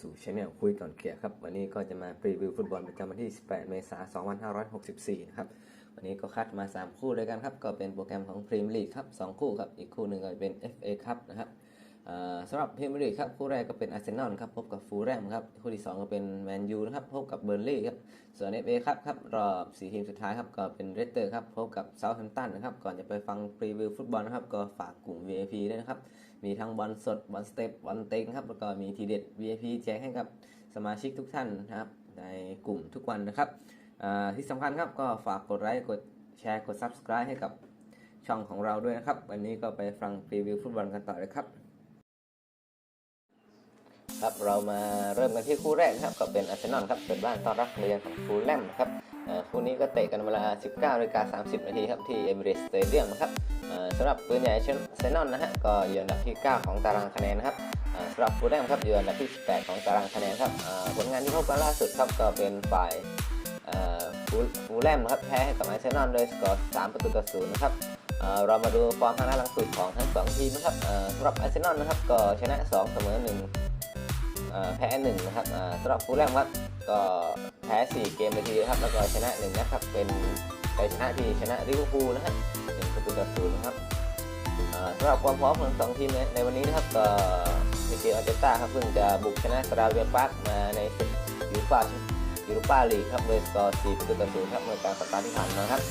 เข้าสู่ช anel คุยก่อนเกียร์ครับ วันนี้ก็จะมาพรีวิวฟุตบอลประจำวันที่ 18 เมษายน 2564 นะครับ วันนี้ก็คัดมา 3 คู่ด้วยกันครับ ก็เป็นโปรแกรมของพรีเมียร์ลีกครับ 2 คู่ครับ อีกคู่หนึ่งก็เป็น FA ครับนะครับ สำหรับพรีเมียร์ลีกครับคู่แรกก็เป็นอาร์เซนอลครับพบกับฟูลแรมครับคู่ที่ 2 ก็เป็นแมนยูนะครับพบกับเบอร์ลี่ครับส่วน FA ครับครับรอบ4ทีมสุดท้ายครับก็เป็นเรสเตอร์ครับพบกับเซาท์แฮมป์ตันนะครับก่อนจะไปฟังพรีวิวฟุตบอลนะครับก็ฝากกลุ่ม VIP ด้วยนะครับมีทั้งบอลสดบอลสเต็ปบอลเต็งครับแล้วก็มีทีเด็ด VIP แจกให้กับสมาชิกทุกท่านนะครับในกลุ่มทุกวันนะครับที่สำคัญครับก็ฝากกดไลค์กดแชร์กด Subscribe ให้กับช่องของเราด้วยนะครับวันนี้ก็ไปฟังพรีวิวฟุตบอลกันต่อเลยครับ ครับเรามาเริ่มกันที่คู่แรกนะครับก็เป็นอาร์เซนอลครับเปิดบ้านต้อนรับเรียนของฟูลแลมครับคู่นี้ก็เตะกันเวลา 19นาฬิกา30 นาทีครับที่เอมิเรสสเตเดียมครับสำหรับปืนใหญ่อาร์เซนอลนะฮะก็อยู่อันดับที่ 9 ของตารางคะแนนครับสำหรับฟูลแลมครับอยู่อันดับที่ 18 ของตารางคะแนนครับผลงานที่พบกันล่าสุดครับก็เป็นฝ่ายเอ่อฟูลแลมครับแพ้ให้กับอาร์เซนอลโดยสกอร์3ประตูต่อศูนะครับเรามาดูฟอร์มทางด้านหลังสุดของทั้งสองทีมนะครับสำหรับอาร์เซนอลนะครับก็ชนะ 2 เสมอ 1 แพ้หนึ่งนะครับสำหรับฟูลแลมครับก็แพ้ 4 เกมเลยทีเดียวครับ แล้วก็ชนะ1นะครับเป็นชัยชนะที่ชนะลิเวอร์พูลนะฮะหนึ่งประตูต่อศูนย์นะครับสำหรับความพร้อมของสองทีมในในวันนี้นะครับก็มิเกลอาร์เตต้าครับเพิ่งจะบุกชนะสราเวียปาร์กมาในศึกยูฟ่ายูโรปาลีกครับโดยสกอร์4ประตูต่อศูนย์ครับเมื่อกลางสัปดาห์ที่ผ่านมาครับ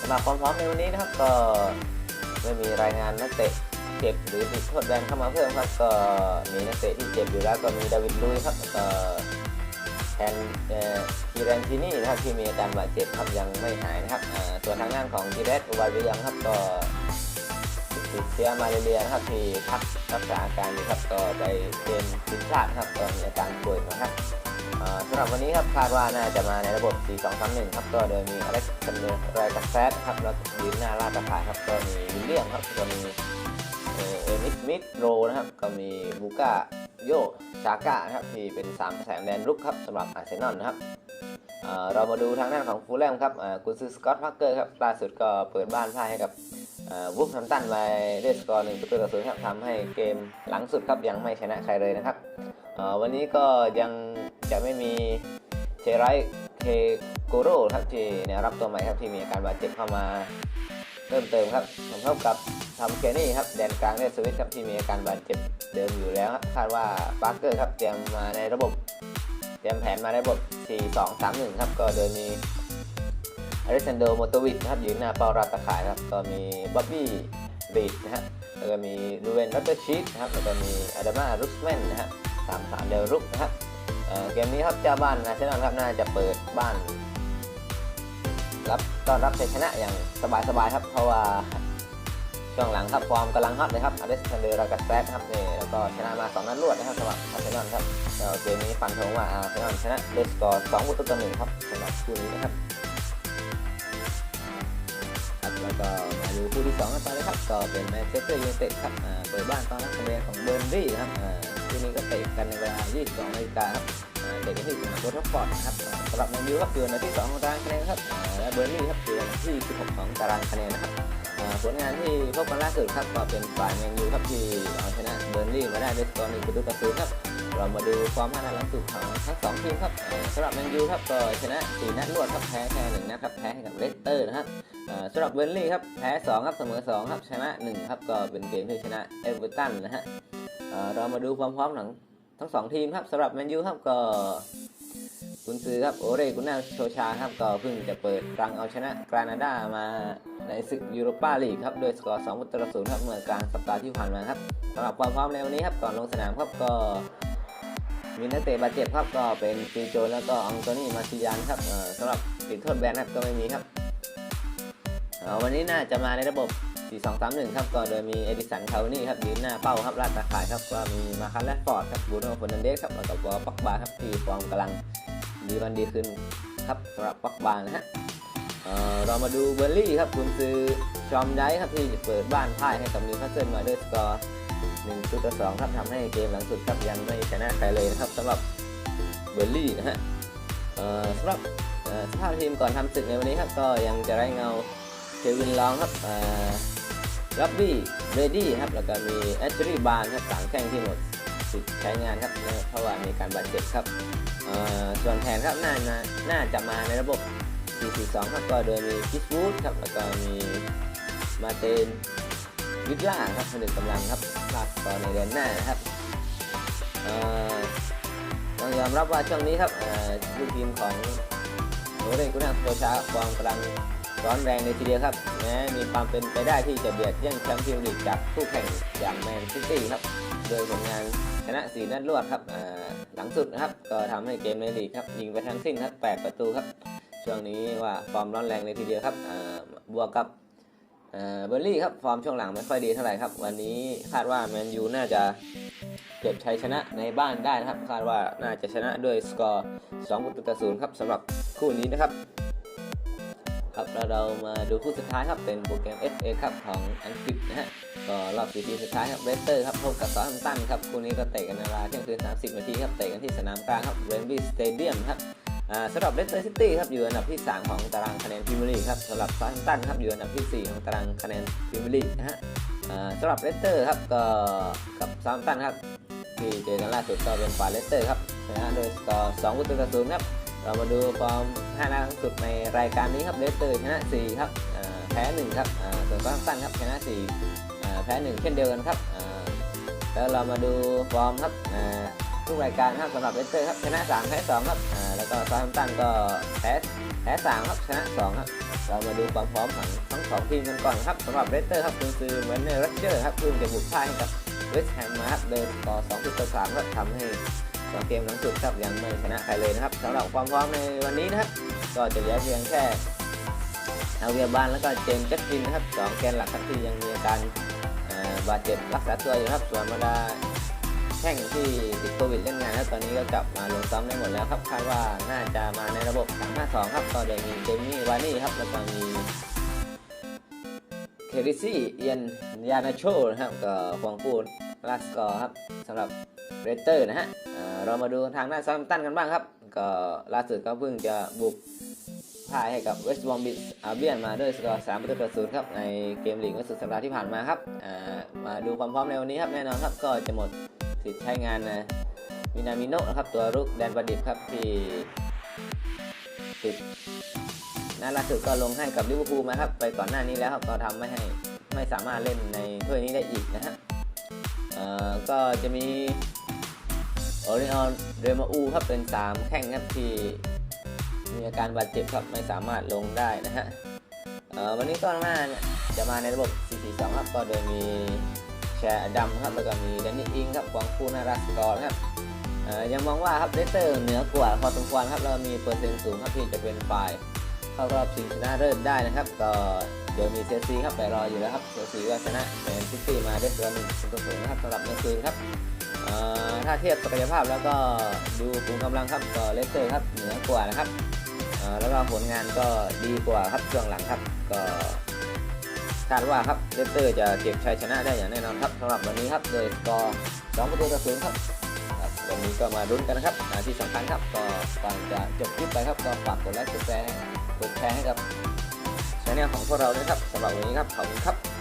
สำหรับความพร้อมในวันนี้นะครับก็ไม่มีรายงานนักเตะ เจ็บหรือติดโทษแบนเข้ามาเพิ่มครับก็มีนักเตะที่เจ็บอยู่แล้วก็มีดาวิดลุยครับแล้วก็แทนทีแรนทินี่นะครับที่มีอาการบาดเจ็บครับยังไม่หายนะครับส่วนทางด้านของทีเรสอุบาวิยังครับก็ติดเชื้อมาเรียนะครับที่พักรักษาอาการอยู่ครับก็ไปเกมทีมชาติครับก็มีอาการป่วยนะครับสำหรับวันนี้ครับคาดว่าน่าจะมาในระบบ 4-2-3-1 ครับก็โดยมีอเล็กซานเดอร์ไรกัสแซดครับแล้วก็ยืนหน้าลาดตะข่ายครับก็มีวิลเลียมครับก็มี เออเอมิสมิดโรนะครับ ก็มีบูก้าโยชาก้านะครับ ที่เป็น3แสแดนรุกครับสำหรับอาร์เซนอลนะครับเเรามาดูทางด้านของฟูลแลมครับกุนซือสกอตต์พักเกอร์ครับล่าสุดก็เปิดบ้านพ่ายให้กับวูฟแฮมตันไปด้วยสกอร์หนึ่งประตูต่อศูนย์ครับทำให้เกมหลังสุดครับยังไม่ชนะใครเลยนะครับวันนี้ก็ยังจะไม่มีเชไรเคโกโร่ครับที่แนวรับตัวใหม่ครับที่มีอาการบาดเจ็บเข้ามาเพิ่มเติมครับผมเท่ากับ ทำเคนี่ครับแดนกลางเนสวิตครับที่มีอาการบาดเจ็บเดิมอยู่แล้วครับคาดว่าปาร์เกอร์ครับเตรียมมาในระบบ เตรียมแผนมาในระบบ 4-2-3-1 ครับก็โดยมีอเล็กซานโดโมโตวิชนะครับยืนหน้าเป้าราตะขายครับก็มีบ๊อบบี้รีดนะฮะแล้วก็มีดูเวนรัตเตอร์ชีตนะครับแล้วก็มีอาดามารุสแมนนะฮะสามสามเดลรุกนะครับเเกมนี้ครับเจ้าบ้านอาร์เซนอลครับน่าจะเปิดบ้านรับต้อนรับชัยชนะอย่างสบายๆครับ เพราะว่า ช่วงหลังครับฟอร์มกำลังฮอตเลยครับอเล็กซนเดอร์รากาสแซดครับนี่แล้วก็ชนะมา 2 นัดรวดนะครับสำหรับอาร์เซนอลครับแล้วเกมนี้ฟันธงว่าอาร์เซนอลชนะด้วยสกอร์2ประตูต่อหนึ่งครับสำหรับคู่นี้นะครับครับแล้วก็มาดูคู่ที่2กันต่อเลยครับก็เป็นแมนเชสเตอร์ยูไนเต็ดครับเปิดบ้านต้อนรับคะแนนของเบอร์นลี่ครับคู่นี้ก็เตะกันในเวลา 22นาฬิกาครับเตะกันที่สนามโคทัฟฟอร์ดนะครับสำหรับแมนยูครับออันดับที่2ของตารางคะแนนครับและเบอร์นลี่ครับอยู่อันดับที่ 16 ของตารางคะแนนนะครับ ผลงานที่พบกันล่าสุดครับก็เป็นฝ่ายแมนยูครับที่เอาชนะเบอร์นลี่มาได้ด้วยสกอร์หนึ่งประตูต่อศูนย์ครับเรามาดูความพัฒนาหลังสุดของทั้งสองทีมครับอ่าสำหรับแมนยูครับก็ชนะ4นัดรวดครับแพ้แค่หนึ่งนัดครับแพ้ให้กับเลสเตอร์นะครับอ่าสำหรับเบอร์นลี่ครับแพ้2ครับเสมอ2ครับชนะ1ครับก็เป็นเกมที่ชนะเอเวอร์ตันนะฮะอ่าเรามาดูความพร้อมของทั้งสองทีมครับสำหรับแมนยูครับก็ กุนซือครับโอเรกุน่าโชชาครับก็เพิ่งจะเปิดรังเอาชนะกรานาดามาในศึกยูโรปาลีกครับโดยสกอร์2ประตูต่อศูนย์ครับเมื่อกลางสัปดาห์ที่ผ่านมาครับสำหรับความพร้อมในวันนี้ครับก่อนลงสนามครับก็มีนักเตะบาดเจ็บครับก็เป็นฟีโจนแล้วก็อังโตนี่มาซิยานครับสำหรับติดโทษแบนครับก็ไม่มีครับวันนี้น่าจะมาในระบบ 4-2-3-1 ครับก็โดยมีเอดิสันคาวนี่ครับยืนหน้าเป้าครับลาดตาข่ายครับก็มีมาคันแรดฟอร์ดครับบูโน่ฟอร์นันเดสครับแล้วก็วอลปักบาครับที่ฟอร์มกำลัง ดีวันดีขึ้นครับสำหรับปักบานนะฮะเเรามาดูเบอร์ลี่ครับคุณซื้อชอมไดครับที่เปิดบ้านพ่ายให้กับนิวคาสเซิลมาด้วยสกอร์1ต่อ2ครับทำให้เกมหลังสุดครับยังไม่ชนะใครเลยนะครับสำหรับเบอร์ลี่นะฮะสำหรับสภาพทีมก่อนทำศึกในวันนี้ครับก็ยังจะไร้เงาเควินลองครับเอ่อรับบี้เรดี้ครับแล้วก็มีแอชลีย์บาร์ครับสามแข้งที่หมด สิทธิ์ใช้งานครับเพราะว่ามีการบาดเจ็บครับส่วนแผนครับน่าน่าน่าจะมาในระบบ 4-4-2 ครับก็โดยมีคิสบูธครับแล้วก็มีมาเตนวิทล่าครับผนึกกำลังครับลากต่อในเดือนหน้านะครับต้องยอมรับว่าช่วงนี้ครับลูกทีมของโรเรนกุนาโคชาฟอร์มกำลังร้อนแรงในทีเดียวครับแม้มีความเป็นไปได้ที่จะเบียดแย่งแชมป์พรีเมียร์ลีกจากคู่แข่งอย่างแมนซิตี้ครับ โดยผลงาน ชนะ4นัดรวดครับอ่อหลังสุดนะครับก็ทำให้เกมในลีกครับยิงไปทั้งสิ้นครับ8ประตูครับช่วงนี้ว่าฟอร์มร้อนแรงเลยทีเดียวครับอ่าบวกกับอ่อเบอร์ลี่ครับฟอร์มช่วงหลังไม่ค่อยดีเท่าไหร่ครับ วันนี้คาดว่าแมนยูน่าจะเก็บชัยชนะในบ้านได้นะครับ คาดว่าน่าจะชนะด้วยสกอร์2ประตูต่อศูนย์ครับสำหรับคู่นี้นะครับ ครับแล้วเรามาดูคู่สุดท้ายครับเป็นโปรแกรม FA ครับของอังกฤษนะฮะก็รอบสี่ทีมสุดท้ายครับเวสเตอร์ครับพบกับซอแฮมตันครับคู่นี้ก็เตะกันในเวลาเที่ยงคืน 30 นาทีครับเตะกันที่สนามกลางครับเรนบีสเตเดียมครับสำหรับเลสเตอร์ซิตี้ครับอยู่อันดับที่ 3 ของตารางคะแนนพรีเมียร์ลีกครับสำหรับซา u ์ตันครับอยู่อันดับที่ 4 ของตารางคะแนนพรีเมียร์ลีกนะฮะสำหรับเลสเตอร์ครับก็กับซา u ์ตันครับที่เจอกันล่าสุดก็เป็นฝ่ายเลสเตอร์ครับชนะโดยสกอร์2ประตูต่อศูนย์ครับ เรามาดูฟอร์ม5นัดสุดในรายการนี้ครับเลสเตอร์ชนะ 4 ครับแพ้1ครับส่วนซา u ์ตันครับชนะ4แพ้ 1 เช่นเดียวกันครับแล้วเรามาดูฟอร์มครับทุกรายการครับสำหรับเลสเตอร์ครับชนะ3แพ้2ครับแล้วก็ซา u ์ตันก็แพ้แพ้3ครับชนะ2ครับเรามาดูความพร้อมของทั้งสองทีมกันก่อนครับสำหรับเลสเตอร์ครับคุณซื้อเหมือนเนอร์รัชเจอร์ครับเพิ่งจะบุกพ่ายให้กับเวสต์แฮมมาครับเดินต่อ2ต่อ3ครับทำให้ สองเกมหลังสุดครับยังไม่ชนะใครเลยนะครับสำหรับความพร้อมในวันนี้นะครับก็จะเหลือเพียงแค่เอาเวียบานแล้วก็เจมส์แจ็คกินนะครับสองแกนหลักครับที่ยังมีอาการบาดเจ็บรักษาตัวอยู่ครับส่วนบรรดาแข่งที่ติดโควิดเล่นงานแล้วตอนนี้ก็กลับมาลงซ้อมได้หมดแล้วครับคาดว่าน่าจะมาในระบบ 352 ครับก็โดยมีเจมี่วานี่ครับแล้วก็มีเคริซี่เอียนยานาโชนะครับก็ฟองปูนลาสกอครับสำหรับเรเตอร์นะฮะ เรามาดูทางหน้าซาร์ตันกันบ้างครับ ก็ล่าสุดก็เพิ่งจะบุกพ่ายให้กับเวสต์บอมบิสอาเบียนมาด้วยสกอร์3ประตูต่อศูนย์ครับในเกมลีกวันสุดสัปดาห์ที่ผ่านมาครับมาดูความพร้อมในวันนี้ครับแน่นอนครับก็จะหมดสิทธิ์ใช้งานนะมินามิโนะครับตัวรุกแดนประดิษฐ์ครับที่ติดนัดล่าสุดก็ลงให้กับลิเวอร์พูลมาครับไปก่อนหน้านี้แล้วครับก็ทำไม่ให้ไม่สามารถเล่นในถ้วยนี้ได้อีกนะฮะก็จะมี อริออนเรมาอูครับเป็น 3 แข้งครับที่มีอาการบาดเจ็บครับไม่สามารถลงได้นะฮะวันนี้ก็น่าจะมาในระบบ 4-4-2 ครับก็โดยมีแชร์ดำครับแล้วก็มีแดนนี่อิงครับกองคู่นารัสกอร์นครับยังมองว่าครับเลสเตอร์เหนือกว่าพอสมควรครับแล้วมีเปอร์เซ็นต์สูงครับที่จะเป็นฝ่ายเข้ารอบชิงชนะเลิศได้นะครับ ก็เดี๋ยวมีเซลซีครับไปรออยู่แล้วครับเซลซีก็ชนะแมนซิตี้มาได้ตัวหนึ่งเป็นตัวสูงนะครับสำหรับเมื่อคืนครับ ถ้าเทียบศักยภาพแล้วก็ดูกลุ่มกำลังครับก็เลสเตอร์ครับเหนือกว่านะครับแล้วก็ผลงานก็ดีกว่าครับช่วงหลังครับก็คาดว่าครับเลสเตอร์จะเก็บชัยชนะได้อย่างแน่นอนครับสำหรับวันนี้ครับโดยสกอร์2ประตูต่อศูนย์ครับวันนี้ก็มารุ้นกันนะครับที่สำคัญครับก็ก่อนจะจบคลิปไปครับก็ฝากกดไลค์กดแชร์กดแชร์ให้กับช่องของพวกเราด้วยครับสำหรับวันนี้ครับขอบคุณครับ